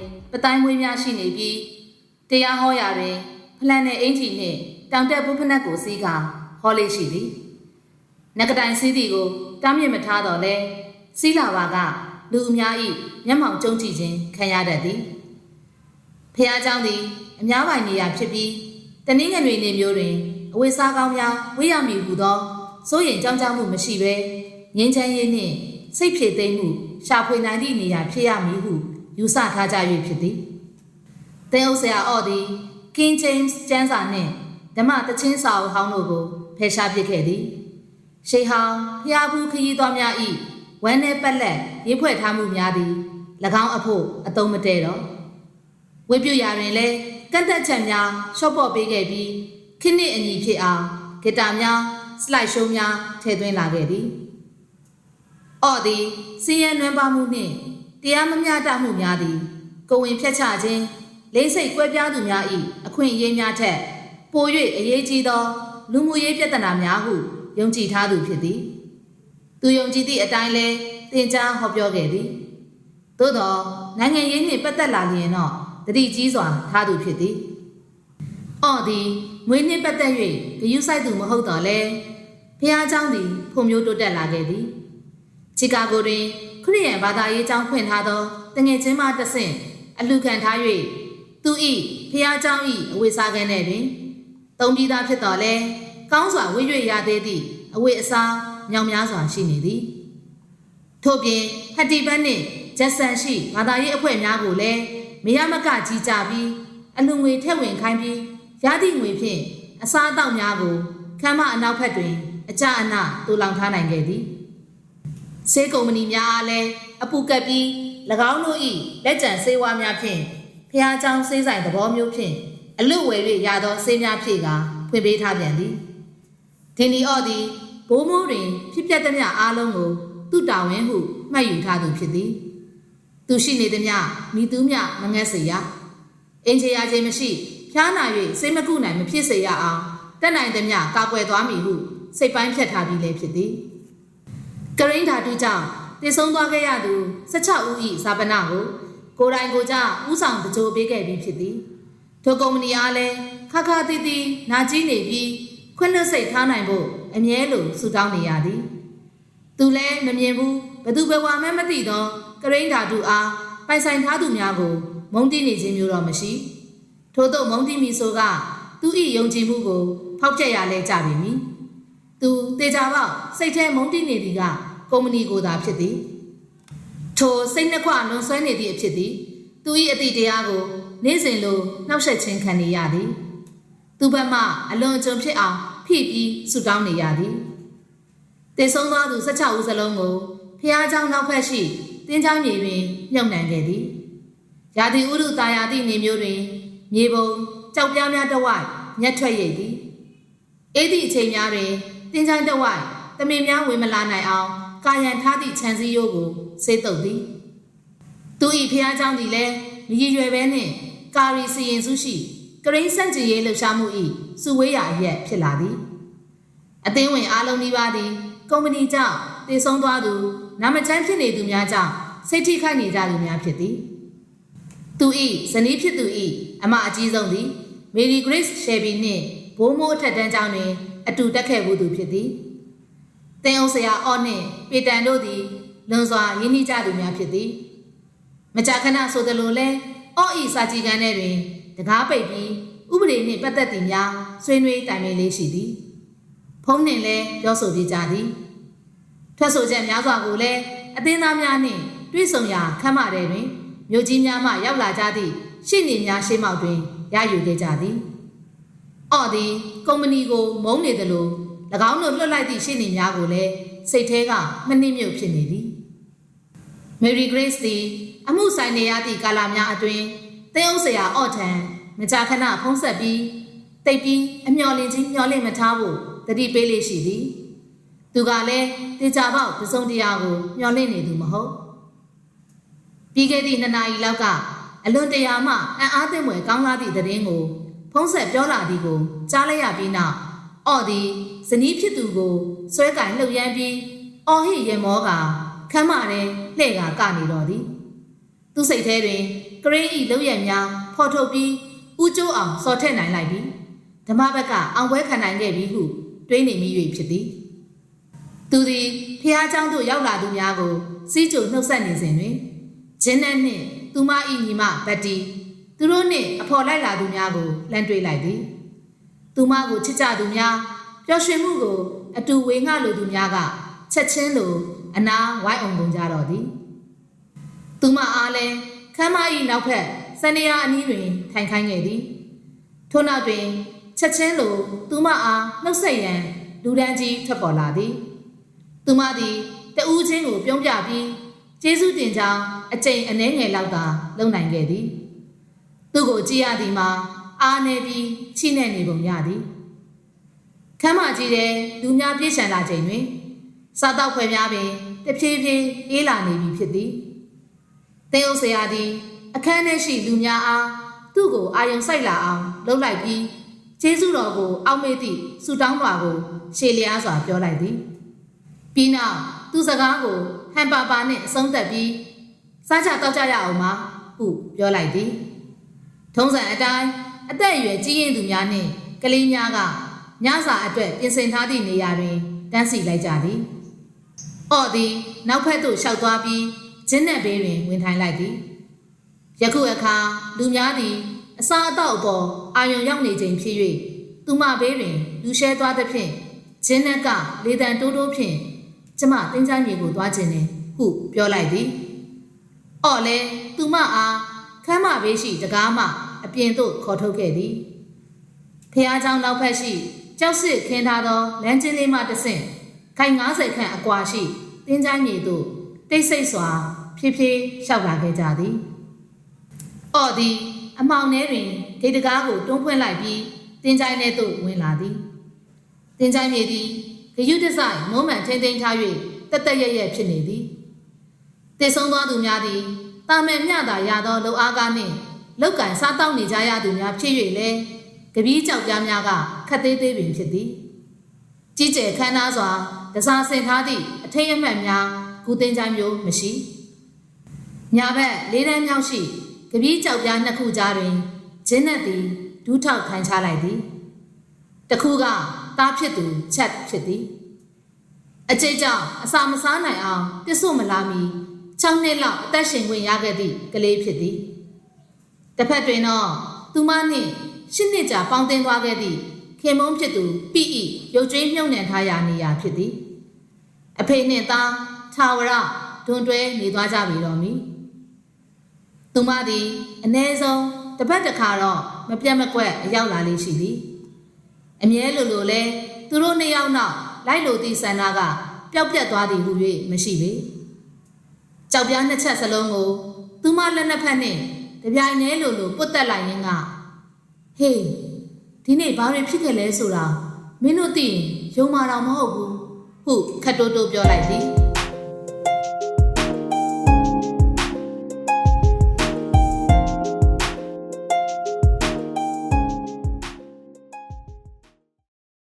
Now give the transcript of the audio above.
ပေါ်တွင်ပတိုင်းမွေးများရှိနေပြီးတရားဟောရာတွင်ဖလန်နှင့်အင်ကြီးနှင့်တောင်တက်ပုဖနက်ကိုစီးကာဟောလေးရှိသည်နဂတိုင်စီးသည်ကိုတားမြစ်မထားတော့လဲစီးလာပါကလူအများ၏မျက်မှောင်ကျုံကြည့်ခြင်းခံရတတ်သည်ဖះเจ้าသည်အများပိုင်နေရာဖြစ်ပြီးတနည်းငယ်တွေနေမျိုးတွင်အဝိစားကောင်းများဝေးရမည်ဟူသောစိုးရင်ကြောင်းကြမှုမရှိဘဲငင်းချမ်းရေးနှင့်စိတ်ဖြည့်သိမ်းမှုရှာဖွေနိုင်သည့်နေရာဖြစ်ရမည်ဟု ယူဆထားကြ၍ဖြစ်သည်သင်အုပ်ဆရာအော့သည် King James ကျမ်းစာနှင့်ဓမ္မတချင်းစာအုပ်ဟောင်းတို့ကိုဖယ်ရှားပစ်ခဲ့သည်ရှေးဟောင်းဖျားဘူးခရီးသွားများ၏ဝမ်းနဲ့ပက်လက်ရေးဖွဲ့ထားမှုများသည်၎င်းအဖို့အသုံးမတည့်တော့ဝိပုရာတွင်လည်းကန့်သက်ချက်များရှော့ပေါ့ပေးခဲ့ပြီးခင်းနစ်အညီဖြစ်အောင်ဂီတာများစလိုက်ရှိုးများထည့်သွင်းလာခဲ့သည်အော့သည်စီးရဲနွမ်းပါမှုနှင့် တရားမမျှတမှုများသည်ကိုဝင်ဖြတ်ချခြင်းလိမ့်စိတ်ကွဲပြားသူများ၏အခွင့်အရေးများထက်ပို၍အရေးကြီးသောလူမှုရေးပြဿနာများဟုယုံကြည်ထားသူဖြစ်သည်သူယုံကြည်သည့်အတိုင်းလဲသင်ကြားဟောပြောခဲ့သည်သို့သောနိုင်ငံရေးနှင့်ပတ်သက်လာလျင်တော့တတိကြီးစွာထားသူဖြစ်သည်အော့သည်မွေးနှင့်ပတ်သက်၍ဂယုဆိုင်သူမဟုတ်တော့လဲဖះเจ้าသည်ဖွံ့ဖြိုးတိုးတက်လာခဲ့သည်ချီကာဂိုတွင်ခ ရစ်ယာန်ဘာသာရေးကျောင်းဖွင့်ထားသောတငယ်ချင်းမှတဆင့်အလှခံထား၍သူ၏ဖះเจ้า၏အဝိစားခန်းထဲတွင်သုံးပြီးသားဖြစ်တော်လဲကောင်းစွာဝိရွေရသေးသည့်အဝိအစားညောင်များစွာရှိနေသည်ထို့ပြင်ဟက်တီဘတ်နှင့်ဂျက်ဆန်ရှိဘာသာရေးအဖွဲ့များကိုလည်းမရမကကြီးကြပြီးအလူငွေထည့်ဝင်ခိုင်းပြီးရသည့်ငွေဖြင့်အစားအသောက်များကိုခမ်းမအနောက်ဘက်တွင် အကြအနတူလောင်ထားနိုင်ခဲ့သည် ဈေးကုမ္ပဏီများအားလည်းအပူကပ်ပြီး၎င်းတို့၏လက်ကျန်ဆေးဝါးများဖြင့်ဖျားချောင်းဆေးဆိုင်သဘောမျိုးဖြင့်အလွတ်ဝယ်၍ရသောဆေးများဖြင့်ကဖွင့်ပေးထားပြန်သည်ဒင်နီအော့သည်ဘိုးမိုးတွင်ဖြစ်ပျက်သမျှအားလုံးကိုသူ့တာဝန်ဟုမှတ်ယူထားသူဖြစ်သည်သူရှိနေသမျှမိသူမျှမငတ်စေရအင်ဂျီယာချင်းမရှိဖျားနာ၍စိတ်မကုနိုင်မဖြစ်စေရအောင်တတ်နိုင်သမျှကာကွယ်သွားမည်ဟုစိတ်ပိုင်းဖြတ်ထားပြီးလည်းဖြစ်သည်။ ကရိန်းဓာတုကြောင့်တည်ဆုံးသွားခဲ့ရသူ16ဦး၏ဇာပနာကိုကိုယ်တိုင်ကိုကြဥဆောင်တကြိုပေးခဲ့ပြီးဖြစ်သည်ထိုကုမ္ပဏီအားလည်းခါခါတီးတီးနာကြီးနေပြီးခွင့်လွှတ်စိတ်ထားနိုင်ဖို့အမြဲလိုဆူတောင်းနေရသည်သူလည်းမမြင်ဘူးဘသူဘဝမှမသိသောကရိန်းဓာတုအားပိုင်ဆိုင်ထားသူများကို မုန်းတီးနေခြင်းမျိုးတော့မရှိ ထို့သောမုန်းတီးမီဆိုကသူ၏ယုံကြည်မှုကိုဖောက်ပြက်ရလဲကြပြီမည် သူတေချာပေါက်စိတ်ထဲမုန်းတီးနေသည်ကကုမ္ပဏီကိုသာဖြစ်သည်ထိုစိတ်နှခွလွန်ဆွဲနေသည့်အဖြစ်သည်သူ၏အတိတရားကိုနေ့စဉ်လိုနှောက်ယှက်ခြင်းခံနေရသည်သူဘက်မှအလွန်အကျွံဖြစ်အောင်ဖိပြီးဆူတောင်းနေရသည်တေဆုံးသွားသူ16ဦးစလုံးကိုဖះเจ้าနောက်ဖက်ရှိတင်းချောင်းမြေတွင်မြုပ်နှံခဲ့သည်ရာသီဥတုတာယာသည့်နေမျိုးတွင်မြေပုံကြောက်ပြားများတစ်ဝိုက်ညက်ထွက်ရိပ်သည်အေးသည့်အချိန်များတွင် တင်းချိုင်းတစ်ဝိုက်တမင်များဝင်မလာနိုင်အောင်ကာယံထားသည့်ခြံစည်းရိုးကိုဆေးတုပ်သည်သူ၏ဖះเจ้าသည်လည်းမရည်ရွယ်ပဲနှင့်ကာရီစီရင်စုရှိကရိန်းစန့်ကျင်ရေးလှုပ်ရှားမှု၏စုဝေးရာအရက်ဖြစ်လာသည်အသင်းဝင်အားလုံးဒီပါသည်ကုမ္ပဏီကြောင့်တည်ဆုံးသွားသူနာမချမ်းဖြစ်နေသူများကြောင့်စိတ်ထိခိုက်နေကြသူများဖြစ်သည်သူ၏ဇနီးဖြစ်သူ၏အမအကြီးဆုံးသည်မေရီဂရိတ်ရှယ်ဘီနှင့်ဘိုးမိုးအထက်တန်းကျောင်းတွင် အတူတက်ခဲ့မှုသူဖြစ်သည်တင်အောင်ဆရာအော့နှင့်ပေတန်တို့သည်လွန်စွာရင်းနှီးကြသူများဖြစ်သည်မကြာခဏဆိုသလိုလဲအော့ဤစာကြည်ကန်းထဲတွင်တကားပိတ်ပြီးဥပဒေနှင့်ပတ်သက်သည်များဆွေးနွေးတိုင်ပင်လေးရှိသည်ဖုံးနှင့်လည်းပြောဆိုပြကြသည်ထွက်ဆိုချက်များစွာကိုလည်းအသင်းသားများနှင့်တွေ့ဆုံရာခမ်းမထဲတွင်မြို့ကြီးများမှရောက်လာကြသည့်ရှင့်နေများရှေးမောက်တွင်ရယူခဲ့ကြသည်။ အော့သည်ကုမ္ပဏီကိုမုန်းနေသလို၎င်းတို့လွှတ်လိုက်သည့်ရှင့်နေများကိုလည်းစိတ်ထဲကမနှိမ့်မြုပ်ဖြစ်နေသည်။ Mary Grace သည်အမှုဆိုင်နေရသည့်ကာလများအတွင်းသင်းအုပ်ဆရာအော့ထံမကြာခဏဖုံးဆက်ပြီးတိတ်ပြီးအမျော်လင့်ခြင်းမျော်လင့်မထားဖို့တတိပေးလေးရှိသည်။သူကလည်းတေချာပေါက်ပစုံတရားကိုမျော်လင့်နေသူမဟုတ်ပြီးခဲ့သည့်နှစ်နာရီလောက်ကအလွန်တရာမှအံ့အားသင့်ဖွယ်ကောင်းလာသည့်သတင်းကို ဖုံးဆက်ပြောလာသည်ကိုကြားလိုက်ရပြီးနောက်အော့သည်ဇနီးဖြစ်သူကိုဆွဲကင်လှုပ်ရမ်းပြီးအော်ဟစ်ရမောကခမ်းမထဲလှဲ့ကကနေတော်သည် သူစိတ်ထဲတွင်ကရင်းဤလောက်ရများဖော်ထုတ်ပြီးဥကျိုးအောင်စော်ထက်နိုင်လိုက်ပြီဓမ္မဘက်ကအောင်ပွဲခံနိုင်ခဲ့ပြီဟုတွေးနေမိ၍ဖြစ်သည်သူသည်ဖះเจ้าသို့ရောက်လာသူများကိုစီးကြိုနှုတ်ဆက်နေစဉ်တွင်ဂျင်းနဲ့နှင့်သူမ၏ညီမဘတ်တီ သူတို့နှင့်အဖော်လိုက်လာသူများကိုလှမ်းတွေ့လိုက်သည်သူမကိုချစ်ကြသူများပျော်ရွှင်မှုကို အတူဝေငှလိုသူများကချက်ချင်းလိုအနာဝိုင်းအောင်ကုန်ကြတော့သည်သူမအားလဲခမ်းမ၏နောက်ဖက်စနေရအနီးတွင်ထိုင်ခိုင်းခဲ့သည်ထို့နောက်တွင်ချက်ချင်းလိုသူမအားနှုတ်ဆက်ရန်လူဒန်းကြီးထွက်ပေါ်လာသည်သူမသည်တဦးချင်းကိုပြုံးပြပြီးကျေးဇူးတင်ကြောင်းအကျိန်အနှဲငယ်လောက်သာလုံနိုင်ခဲ့သည် သူ့ကိုကြည့်ရသည်မှာအားနေပြီးချိနဲ့နေပုံရသည်ခမ်းမကြီးတဲ့လူများပြေးရှံလာချိန်တွင်စားတော့ခွဲများပင်တဖြည်းဖြည်းအေးလာနေပြီဖြစ်သည်သင်အုပ်ဆရာသည် အခန်းထဲရှိလူများအားသူ့ကိုအာယုံစိုက်လာအောင်လှုပ်လိုက်ပြီးကျေးဇူးတော်ကိုအောက်မေ့သည့်ဆူတောင်းတော်ကိုရှေလျားစွာပြောလိုက်သည်ပြီးနောက်သူစကားကိုဟန်ပါပါနှင့်အဆုံးသတ်ပြီးစားကြတော့ကြရအောင်ပါဟုပြောလိုက်သည် ထုံးစံအတိုင်းအသက်အရွယ်ကြီးရင်သူများနှင့်ကလေးများကညစာအတွက်ပြင်ဆင်ထားသည့်နေရာတွင်တန်းစီလိုက်ကြသည်။အော့သည်နောက်ဖက်သို့လျှောက်သွားပြီးဂျင်းနဲ့ဘေးတွင်ဝင်ထိုင်လိုက်သည်။ယခုအခါလူများသည်အစားအသောက်အပေါ်အာရုံရောက်နေချိန်ဖြစ်၍သူမဘေးတွင်လူရှဲသွားသဖြင့်ဂျင်းနက်ကလေတံတိုးတိုးဖြင့်ကျမတင်းချိုင်းမြေကိုသွားခြင်းနဲ့ဟုပြောလိုက်သည်။အော့လဲသူမအား ခမ်းမဘေးရှိတကားမှအပြင်သို့ခေါ်ထုတ်ခဲ့သည်။ဖះเจ้าနောက်ဖက်ရှိကြောက်စစ်ခင်းထားသောလမ်းကျင်းလေးမှတဆင့်ခိုင်90ခန့်အကွာရှိတင်းချိုင်းမြေသို့တိတ်ဆိတ်စွာဖြည်းဖြည်းလျှောက်လာခဲ့ကြသည်။အော်သည်အမောင်ထဲတွင်ဂိတ်တကားကိုတွန်းဖွင့်လိုက်ပြီးတင်းချိုင်းထဲသို့ဝင်လာသည်။တင်းချိုင်းမြေသည်ဂယုတဆိုင်မုံမှန်ထိမ့်သိမ်းထား၍တက်တက်ရက်ရက်ဖြစ်နေသည်။ တည်ဆုံးသွားသူများသည်တာမန်မျှသာရသောလုံအားကားနှင့်လောက်ကင်စားတောက်နေကြရသူများဖြစ်၍လည်းကပီးကြောက်ပြားများကခတ်သေးသေးပင်ဖြစ်သည်။ကြီးကျယ်ခမ်းနားစွာတစားဆင်ထားသည့်အထိတ်အမှတ်များကုသိန်းချိုင်းမျိုးမရှိ။ညာဘက်လေးတန်းမြောက်ရှိကပီးကြောက်ပြားနှစ်ခုကြားတွင်ဂျင်းနဲ့သည်ဒူးထောက်ခံချလိုက်သည်။တစ်ခုကသားဖြစ်သူချက်ဖြစ်သည်။အကျိတ်ကြောင့်အစာမစားနိုင်အောင်ပြစ်ဆို့မလာမီ 6နှစ်လောက်အသက်ရှင်ခွင့်ရခဲ့သည့်ကလေးဖြစ်သည်။တစ်ဖက်တွင်တော့သူမနှင့်ရှစ်နှစ်ကြာပေါင်းတင်သွားခဲ့သည့်ခင်မုန်းဖြစ်သူပိဤရုပ်ကျွေးမြုံနှံထားရာနေရာဖြစ်သည်။အဖေနှင့်သားထာဝရဒွန်တွဲနေသွားကြပြီတော်မူ။သူမသည်အ ਨੇ ဆုံးတစ်ပတ်တစ်ခါတော့မပြတ်မကွက်အရောက်လာလေးရှိသည်။အမြဲလိုလိုလဲသူတို့နှစ်ယောက်နောက်လိုက်လိုသည့်ဆန္ဒကပျောက်ပြတ်သွားသည်ဟု၍မရှိပေ။ ကြောက်ပြားနှစ်ချက်စလုံးကိုသူမလက်နှစ်ဖက်နှင့်တပြိုင်တည်းလိုလိုပုတ်တက်လိုက်ရင်းကဟေးဒီနေ့ဘာတွေဖြစ်ခဲ့လဲဆိုတာမင်းတို့သိရင်ယုံမာတော့မဟုတ်ဘူးဟုခတ်တိုးတိုးပြောလိုက်သည်